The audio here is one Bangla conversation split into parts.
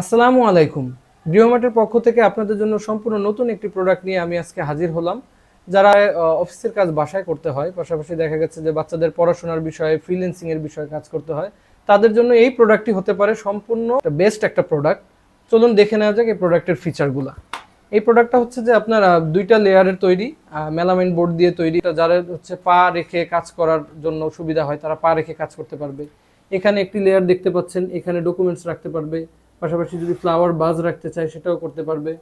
আসসালামু আলাইকুম। গৃহমার্টের পক্ষ থেকে আপনাদের জন্য সম্পূর্ণ নতুন একটি প্রোডাক্ট নিয়ে আমি আজকে হাজির হলাম। যারা অফিসের কাজ বাসায় করতে হয়, পাশাপাশি দেখা গেছে যে বাচ্চাদের পড়াশোনার বিষয়ে ফ্রিল্যান্সিং এর বিষয়ে কাজ করতে হয়, তাদের জন্য এই প্রোডাক্টটি হতে পারে সম্পূর্ণ বেস্ট একটা প্রোডাক্ট চলুন দেখে নেওয়া যাক এই প্রোডাক্টের ফিচারগুলো এই প্রোডাক্টটা হচ্ছে যে আপনার দুইটা লেয়ারের তৈরি মেলামাইন বোর্ড দিয়ে তৈরি। যারা হচ্ছে পা রেখে কাজ করার জন্য সুবিধা হয়, তারা পা রেখে কাজ করতে পারবে। এখানে একটি লেয়ার দেখতে পাচ্ছেন, এখানে ডকুমেন্টস রাখতে পারবে। পাশাপাশি যদি ফ্লাওয়ার বাজ রাখতে চায় সেটাও করতে পারবে।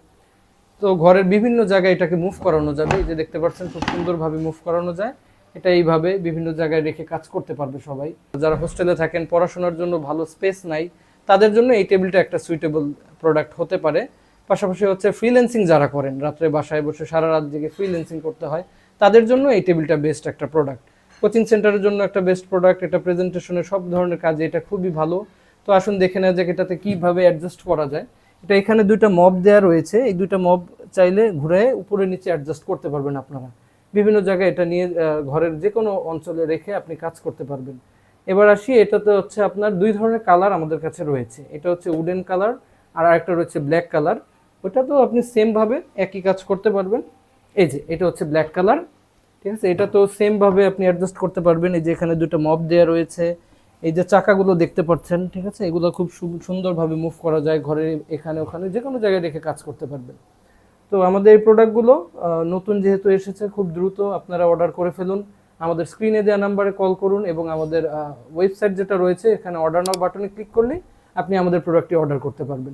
তো ঘরের বিভিন্ন জায়গায় এটাকে মুভ করানো যাবে। যে দেখতে পাচ্ছেন, খুব সুন্দরভাবে মুভ করানো যায়। এটা এইভাবে বিভিন্ন জায়গায় রেখে কাজ করতে পারবে সবাই। যারা হোস্টেলে থাকেন, পড়াশোনার জন্য ভালো স্পেস নাই, তাদের জন্য এই টেবিলটা একটা সুইটেবল প্রোডাক্ট হতে পারে। পাশাপাশি হচ্ছে ফ্রিল্যান্সিং যারা করেন, রাত্রে বাসায় বসে সারা রাত জেগে ফ্রিল্যান্সিং করতে হয়, তাদের জন্য এই টেবিলটা বেস্ট একটা প্রোডাক্ট কোচিং সেন্টারের জন্য একটা বেস্ট প্রোডাক্ট এটা প্রেজেন্টেশনের সব ধরনের কাজে এটা খুবই ভালো। তো আসুন দেখে নেওয়া যাক এটাতে কীভাবে অ্যাডজাস্ট করা যায়। এটা এখানে দুইটা মব দেওয়া রয়েছে। এই দুইটা মব চাইলে ঘুরে উপরে নিচে অ্যাডজাস্ট করতে পারবেন আপনারা। বিভিন্ন জায়গায় এটা নিয়ে ঘরের যে কোনো অঞ্চলে রেখে আপনি কাজ করতে পারবেন। এবার আসি, এটাতে হচ্ছে আপনার দুই ধরনের কালার আমাদের কাছে রয়েছে। এটা হচ্ছে উডেন কালার আর আরেকটা রয়েছে ব্ল্যাক কালার ওটা তো আপনি সেমভাবে একই কাজ করতে পারবেন। এই যে, এটা হচ্ছে ব্ল্যাক কালার ঠিক আছে? এটা তো সেমভাবে আপনি অ্যাডজাস্ট করতে পারবেন। এই যে এখানে দুটো মব দেওয়া রয়েছে। এই যে চাকাগুলো দেখতে পাচ্ছেন, ঠিক আছে? এগুলো খুব সুন্দরভাবে মুভ করা যায় ঘরে এখানে ওখানে যে কোনো জায়গায় রেখে কাজ করতে পারবেন। তো আমাদের এই প্রোডাক্টগুলো নতুন যেহেতু এসেছে, খুব দ্রুত আপনারা অর্ডার করে ফেলুন। আমাদের স্ক্রিনে দেওয়া নাম্বারে কল করুন এবং আমাদের ওয়েবসাইট যেটা রয়েছে, এখানে অর্ডার নাও বাটনে ক্লিক করলে আপনি আমাদের প্রোডাক্টটি অর্ডার করতে পারবেন।